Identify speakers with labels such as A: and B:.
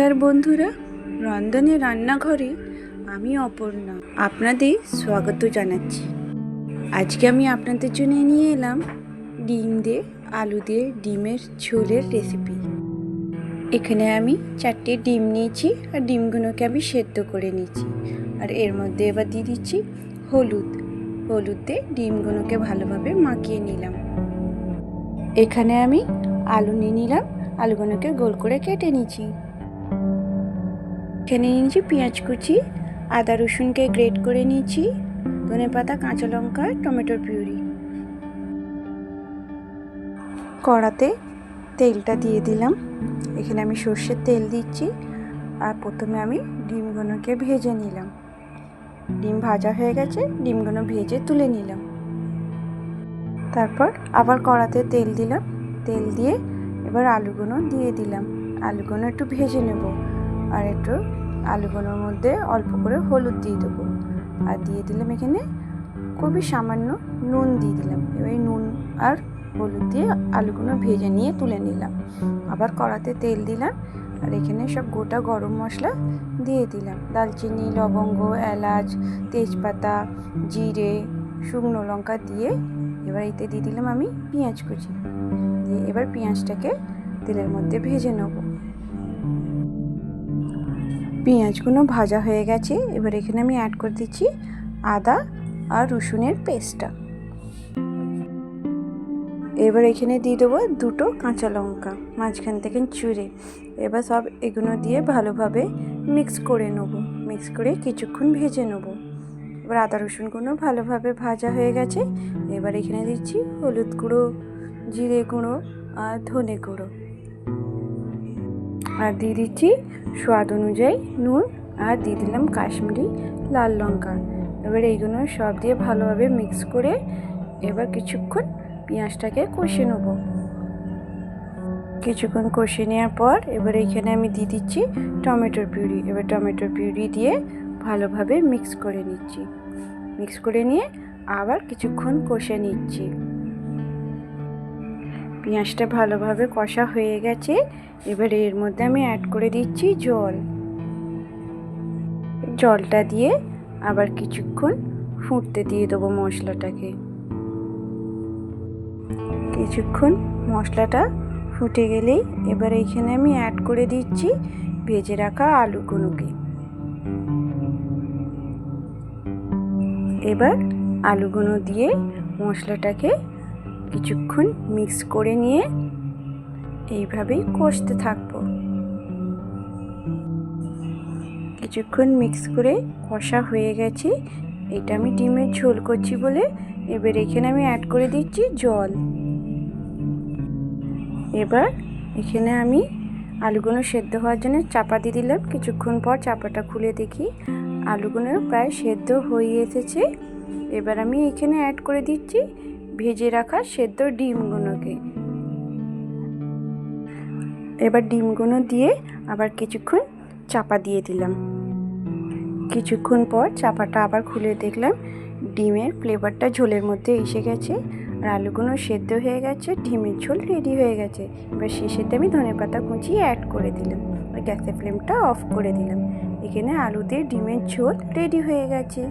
A: নমস্কার বন্ধুরা, রন্ধনে রান্নাঘরে আমি অপর্ণা। আপনাদের স্বাগত জানাচ্ছি। আজকে আমি আপনাদের জন্য নিয়ে এলাম ডিম দিয়ে আলু দিয়ে ডিমের ঝোলের রেসিপি এখানে আমি চারটে ডিম নিয়েছি আর ডিমগুলোকে আমি সেদ্ধ করে নিয়েছি। আর এর মধ্যে এবার দিয়ে দিচ্ছি হলুদ। হলুদ ডিমগুলোকে ভালোভাবে মাখিয়ে নিলাম। এখানে আমি আলু নিয়ে নিলাম। আলুগুলোকে গোল করে কেটে নিয়েছি। এখানে নিয়েছি পেঁয়াজ কুচি, আদা রসুনকে গ্রেট করে নিয়েছি, ধনে পাতা, কাঁচা লঙ্কা, টমেটোর পিউরি। কড়াতে তেলটা দিয়ে দিলাম। এখানে আমি সর্ষের তেল দিচ্ছি আর প্রথমে আমি ডিমগুলোকে ভেজে নিলাম। ডিম ভাজা হয়ে গেছে, ডিমগুলো ভেজে তুলে নিলাম। তারপর আবার কড়াতে তেল দিলাম। তেল দিয়ে এবার আলুগুলো দিয়ে দিলাম। আলুগুলো একটু ভেজে নেব। আর একটু আলুগুলোর মধ্যে অল্প করে হলুদ দিয়ে দেবো। আর দিয়ে দিলাম এখানে খুবই সামান্য নুন দিয়ে দিলাম। এবার নুন আর হলুদ দিয়ে আলুগুলো ভেজে নিয়ে তুলে নিলাম। আবার কড়াতে তেল দিলাম আর এখানে সব গোটা গরম মশলা দিয়ে দিলাম। দালচিনি লবঙ্গ, এলাচ, তেজপাতা, জিরে, শুকনো লঙ্কা দিয়ে এবার এতে দিয়ে দিলাম আমি পেঁয়াজ কুচি। দিয়ে এবার পেঁয়াজটাকে তেলের মধ্যে ভেজে নেব। পেঁয়াজগুলো ভাজা হয়ে গেছে। এবার এখানে আমি অ্যাড করে দিচ্ছি আদা আর রসুনের পেস্টটা এবার এখানে দিয়ে দেবো দুটো কাঁচা লঙ্কা, মাঝখান থেকে চুড়ে এবার সব এগুলো দিয়ে ভালোভাবে মিক্স করে নেব মিক্স করে কিছুক্ষণ ভেজে নেব। এবার আদা রসুনগুলো ভালোভাবে ভাজা হয়ে গেছে। এবার এখানে দিচ্ছি হলুদ গুঁড়ো, জিরে গুঁড়ো আর ধনে গুঁড়ো। আর দিয়ে দিচ্ছি স্বাদ অনুযায়ী নুন আর দিয়ে দিলাম কাশ্মীরি লাল লঙ্কা। এবার এইগুলো সব দিয়ে ভালোভাবে মিক্স করে এবার কিছুক্ষণ পেঁয়াজটাকে কষে নেব। কিছুক্ষণ কষে নেওয়ার পর এবার এখানে আমি দিয়ে দিচ্ছি টমেটোর পিউরি। এবার টমেটোর পিউরি দিয়ে ভালোভাবে মিক্স করে নিচ্ছি। মিক্স করে নিয়ে আবার কিছুক্ষণ কষে নিচ্ছি। পেঁয়াজটা ভালোভাবে কষা হয়ে গেছে। এবার এর মধ্যে আমি অ্যাড করে দিচ্ছি জল। জলটা দিয়ে আবার কিছুক্ষণ ফুটতে দিয়ে দেবো মশলাটাকে। কিছুক্ষণ মশলাটা ফুটে গেলেই এবার এইখানে আমি অ্যাড করে দিচ্ছি ভেজে রাখা আলুগুলোকে। এবার আলুগুলো দিয়ে মশলাটাকে কিছুক্ষণ মিক্স করে নিয়ে এইভাবেই কষতে থাকব। কিছুক্ষণ মিক্স করে কষা হয়ে গেছে। এটা আমি ডিমের ঝোল করছি বলে এবার এখানে আমি অ্যাড করে দিচ্ছি জল। এবার এখানে আমি আলুগুলো সেদ্ধ হওয়ার জন্য চাপা দিয়ে দিলাম। কিছুক্ষণ পর চাপাটা খুলে দেখি আলুগুলো প্রায় সেদ্ধ হয়ে এসেছে। এবার আমি এখানে অ্যাড করে দিচ্ছি ভেজে রাখা সেদ্ধ ডিমগুলোকে। এবার ডিমগুলো দিয়ে আবার কিছুক্ষণ চাপা দিয়ে দিলাম। কিছুক্ষণ পর চাপাটা আবার খুলে দেখলাম ডিমের ফ্লেভারটা ঝোলের মধ্যে এসে গেছে আর আলুগুলো সেদ্ধ হয়ে গেছে, ডিমের ঝোল রেডি হয়ে গেছে। এবার শেষেতে আমি ধনে পাতা কুচিয়ে অ্যাড করে দিলাম। গ্যাসের ফ্লেমটা অফ করে দিলাম। এখানে আলু দিয়ে ডিমের ঝোল রেডি হয়ে গেছে।